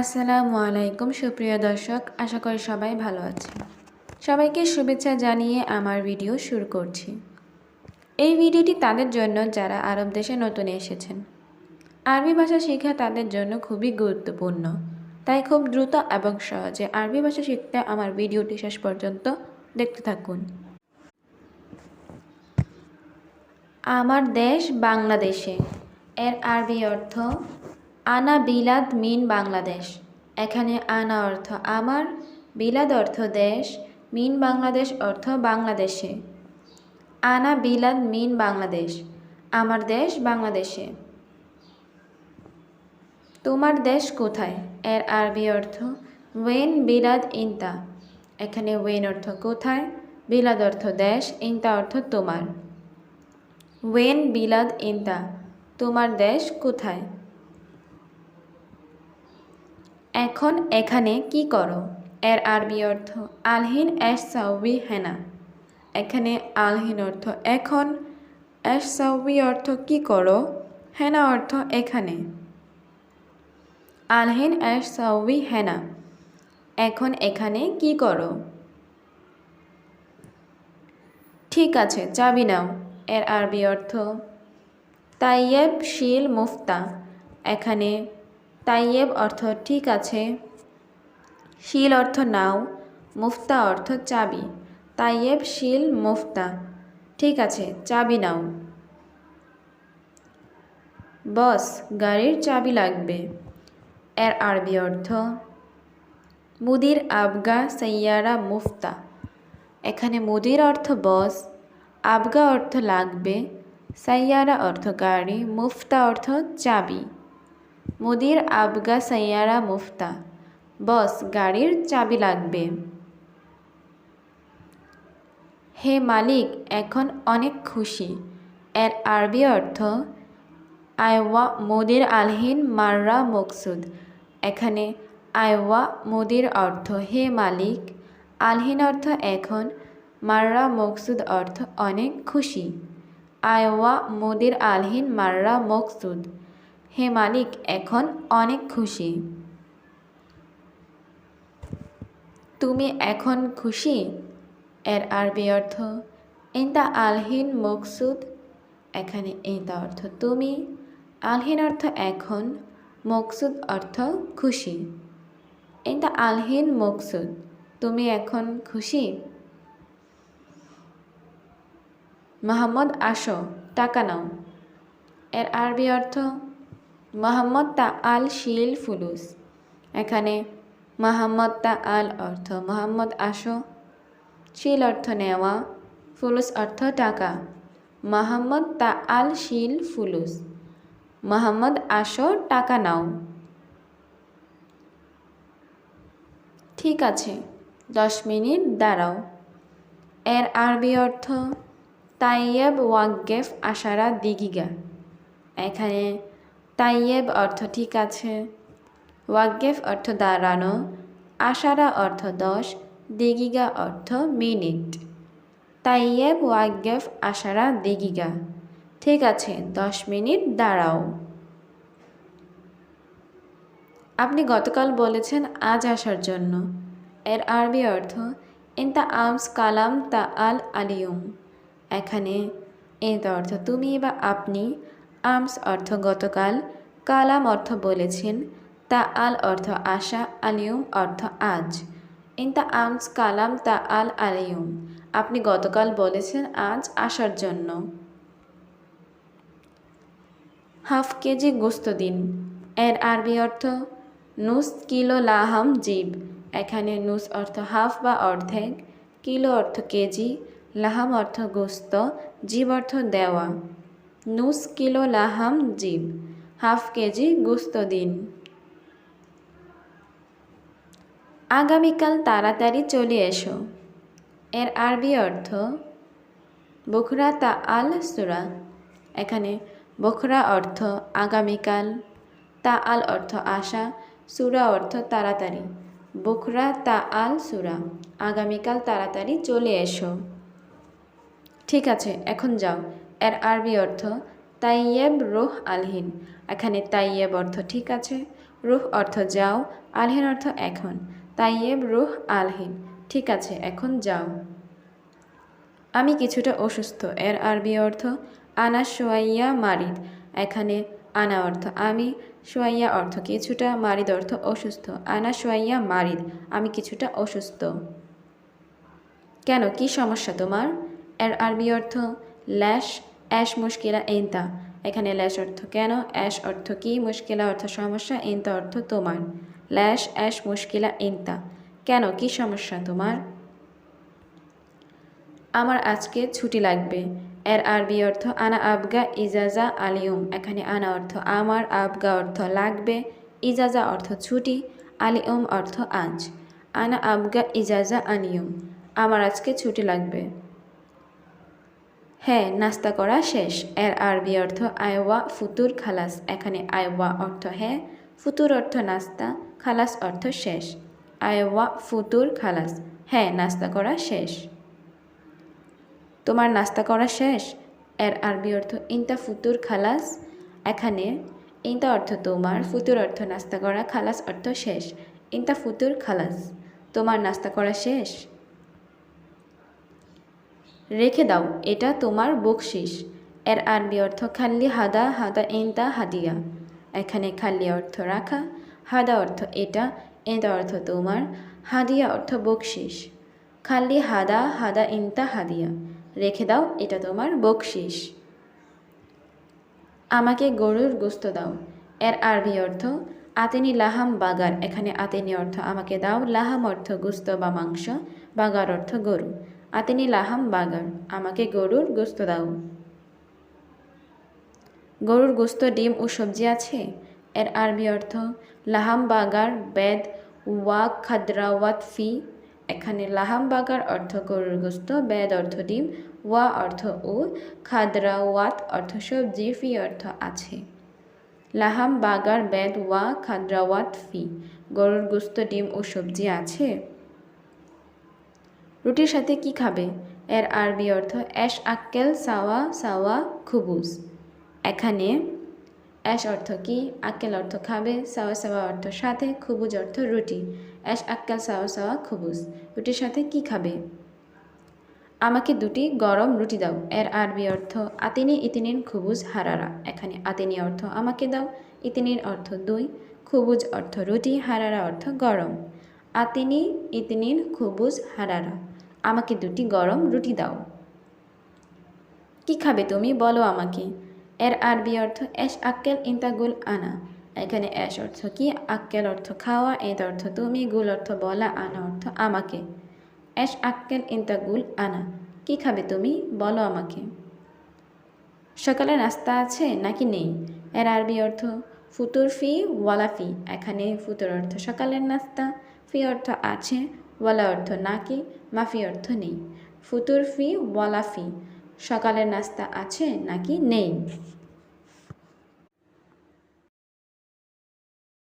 আসসালামু আলাইকুম, সুপ্রিয় দর্শক। আশা করি সবাই ভালো আছে সবাইকে শুভেচ্ছা জানিয়ে আমার ভিডিও শুরু করছি। এই ভিডিওটি তাদের জন্য যারা আরব দেশে নতুন এসেছেন। আরবি ভাষা শেখা তাদের জন্য খুবই গুরুত্বপূর্ণ। তাই খুব দ্রুত এবং সহজে আরবি ভাষা শিখতে আমার ভিডিওটি শেষ পর্যন্ত দেখতে থাকুন। আমার দেশ বাংলাদেশে। এর আরবি অর্থ আনা বিলাদ মিন বাংলাদেশ। এখানে আনা অর্থ আমার বিলাদ অর্থ দেশ, মিন বাংলাদেশ অর্থ বাংলাদেশে। আনা বিলাদ মিন বাংলাদেশ, আমার দেশ বাংলাদেশে। তোমার দেশ কোথায়? এর আরবি অর্থ ওয়েন বিলাদ ইনতা। এখানে ওয়েন অর্থ কোথায়? বিলাদ অর্থ দেশ, ইনতা অর্থ তোমার। ওয়েন বিলাদ ইনতা, তোমার দেশ কোথায়? এখন এখানে কি করো? এর আরবি অর্থ, আলহিন এস সাউবি হেনা। এখানে আলহিন অর্থ, এখন। এস সাউবি অর্থ, কি করো? হেনা অর্থ, এখানে। আলহিন এস সাউবি হেনা। এখন এখানে কি করো? ঠিক আছে, চাবি নাও। এর আরবি অর্থ, তাইয়েব শিল মুফতা। এখানে তাইয়েব অর্থ ঠিক আছে। শিল অর্থ নাও, মুফতা অর্থ চাবি। তাইয়েব শিল, মুফতা। ঠিক আছে, চাবি নাও। বস, গাড়ির চাবি লাগবে। এর আরবি অর্থ, মুদির আবগা সৈয়ারা মুফতা। এখানে মুদির অর্থ বস, আবগা অর্থ লাগবে সাইয়ারা অর্থ গাড়ি, মুফতা অর্থ চাবি। মুদির আবগা সাইয়ারা মুফতা। বস, গাড়ির চাবি লাগবে। হে মালিক, এখন অনেক খুশি। এর আরবি অর্থ আয়ওয়া মুদির আলহিন মাররা মকসুদ। এখানে আয়ওয়া মুদির অর্থ, হে মালিক। আলহিন অর্থ, এখন মাররা মকসুদ অর্থ, অনেক খুশি। আয়ওয়া মুদির আলহিন মাররা মকসুদ। হে মালিক, এখন অনেক খুশি। তুমি এখন খুশি? এর আরবি অর্থ, ইন্দা আলহিন মকসুদ। এখানে ইন্দা অর্থ, তুমি। আলহিন অর্থ, এখন। মকসুদ অর্থ, খুশি। ইন্দা আলহিন মকসুদ। তুমি এখন খুশি? মোহাম্মদ আসো, টাকা নাও। এর আরবি অর্থ মোহাম্মদ তা আল শিল ফুলুস। এখানে মোহাম্মদ তা আল অর্থ মোহাম্মদ আসো, শিল অর্থ নেওয়া, ফুলুস অর্থ টাকা। মোহাম্মদ তা আল শিল ফুলুস। মোহাম্মদ আসো, টাকা নাও। ঠিক আছে, দশ মিনিট দাঁড়াও। এর আরবি অর্থ তাইয়েব ওয়াগেফ আশারা দিগিগা। এখানে তাইয়েব অর্থ ঠিক আছে। ওয়াগেফ অর্থ দাঁড়ানো। আশারা অর্থ দশ। দিগিগা অর্থ মিনিট। তাইয়েব ওয়াগেফ আশারা, দিগিগা। ঠিক আছে, দশ মিনিট, দাঁড়াও। আপনি গতকাল বলেছেন আজ আসার জন্য। এর আরবি অর্থ ইনতা আমস কালাম তা আল আলিয়ুম। এখানে এর অর্থ, তুমি বা আপনি আমস অর্থ গতকাল, কালাম অর্থ বলেছেন, তা আল অর্থ আশা, আলিয়ুম অর্থ আজ। ইনতা আমস কালাম তা আল আলিয়ুম। আপনি গতকাল বলেছেন আজ আসার জন্য। হাফ কেজি গোস্ত দিন। এর আরবি অর্থ, নুস কিলো লাহাম জীব। এখানে নুস অর্থ হাফ বা অর্ধেক, কিলো অর্থ কেজি, লাহাম অর্থ গোস্ত, জীব অর্থ দেওয়া। নুস কিলো লাহাম জীব হাফ কেজি গোস্ত দিন আগামীকাল তাড়াতাড়ি চলে এসো এর আরবি অর্থ বখরা তা আল সুরা এখানে বখরা অর্থ আগামীকাল তা আল অর্থ আশা সুরা অর্থ তাড়াতাড়ি বখরা তা আল সুরা আগামীকাল তাড়াতাড়ি চলে এসো ঠিক আছে, এখন যাও। এর আরবি অর্থ তাইয়েব রুহ আলহিন। এখানে তাইয়েব অর্থ ঠিক আছে, রুহ অর্থ যাও, আলহিন অর্থ এখন। তাইয়েব রুহ আলহিন, ঠিক আছে, এখন যাও। আমি কিছুটা অসুস্থ, এর আরবি অর্থ আনা সোয়াইয়া মারিদ। এখানে আনা অর্থ আমি, সোয়াইয়া অর্থ কিছুটা, মারিদ অর্থ অসুস্থ। আনা সোয়াইয়া মারিদ, আমি কিছুটা অসুস্থ। কেন, কি সমস্যা তোমার? এর আরবি অর্থ ল্যাশ অ্যাশ মুশকিলা এনতা। এখানে ল্যাশ অর্থ কেন? অ্যাশ অর্থ কি? মুশকিলা অর্থ সমস্যা, এনতা অর্থ তোমার। ল্যাশ, অ্যাশ, মুশকিলা, এনতা। কেন? কি সমস্যা তোমার? আমার আজকে ছুটি লাগবে। এর আরবি অর্থ, আনা আবগা ইজাজা আলিয়ম। এখানে আনা অর্থ, আমার আবগা অর্থ, লাগবে। ইজাজা অর্থ, ছুটি। আলিয়ম অর্থ, আজ। আনা আবগা ইজাজা আনিয়ম আমার আজকে ছুটি লাগবে। হ্যাঁ নাস্তা করা শেষ। এর আরবি অর্থ আয়ওয়া ফুতুর খালাস। এখানে আয়ওয়া অর্থ হ্যাঁ ফুতুর অর্থ নাস্তা, খালাস অর্থ শেষ। আয়ওয়া ফুতুর খালাস। হ্যাঁ নাস্তা করা শেষ। তোমার নাস্তা করা শেষ? এর আরবি অর্থ ইনতা ফুতুর খালাস। এখানে ইনতা অর্থ তোমার, ফুতুর অর্থ নাস্তা করা, খালাস অর্থ শেষ। ইনতা ফুতুর খালাস। তোমার নাস্তা করা শেষ? রেখে দাও, এটা তোমার বকশিস। এর আরবি অর্থ, খাল্লি হাদা হাদা ইনতা হাদিয়া। এখানে খাল্লি অর্থ রাখা, হাদা অর্থ এটা, এনতা অর্থ তোমার, হাদিয়া অর্থ বকশিস। খাল্লি হাদা হাদা ইনতা হাদিয়া। রেখে দাও, এটা তোমার বকশিস। আমাকে গরুর গোস্ত দাও। এর আরবি অর্থ, আতেনি লাহাম বাগার। এখানে আতেনি অর্থ, আমাকে দাও, লাহাম অর্থ গুস্ত বা মাংস, বাগার অর্থ গরু। আতেনি লাহাম বাগার আমাকে গরুর গোস্ত দাও। গরুর গোস্ত, ডিম ও সবজি আছে? এর আরবি অর্থ, লাহাম বাগার, বেদ, ওয়া খাদ্রাওয়াত ফি। এখানে লাহাম বাগার অর্থ গরুর গোস্ত, বেদ অর্থ ডিম, ওয়া অর্থ ও খাদ্রাওয়াত অর্থ সবজি, ফি অর্থ আছে। লাহাম বাগার, বেদ, ওয়া খাদ্রাওয়াত ফি। গরুর গোস্ত, ডিম ও সবজি আছে? রুটির সাথে কি খাবে? এর আরবি অর্থ অ্যাশ আক্কেল সাওয়া সাওয়া খুবুজ এখানে অ্যাশ অর্থ কি? আক্কেল অর্থ খাবে, সাওয়া সাওয়া অর্থ সাথে, খুবুজ অর্থ রুটি। অ্যাশ আক্কেল সাওয়া সাওয়া খুবুজ রুটির সাথে কি খাবে? আমাকে দুটি গরম রুটি দাও। এর আরবি অর্থ আতিনি, ইতিনিন, খুবুজ, হারারা। এখানে আতিনি অর্থ আমাকে দাও, ইতিনির অর্থ দুই, খুবুজ অর্থ রুটি, হারারা অর্থ গরম। আতিনি, ইতিনিন, খুবুজ, হারারা। আমাকে দুটি গরম রুটি দাও। কি খাবে তুমি? বলো আমাকে। এর আরবি অর্থ, এস আক্কেল ইন্তাগুল আনা। এখানে এস অর্থ কি? আক্কেল অর্থ খাওয়া এত অর্থ তুমি, গুল অর্থ বলা, আনা অর্থ আমাকে। এস আক্কেল ইন্তাগুল আনা। কি খাবে তুমি? বলো আমাকে। সকালে নাস্তা আছে নাকি নেই? এর আরবি অর্থ, ফুতুর ফি ওয়ালা ফি। এখানে ফুতুর অর্থ সকালের নাস্তা, ফি অর্থ আছে ওয়ালা অর্থ নাকি মাফি অর্থ নেই। ফুতুর ফি, ওয়ালা ফি। সকালের নাস্তা আছে নাকি নেই?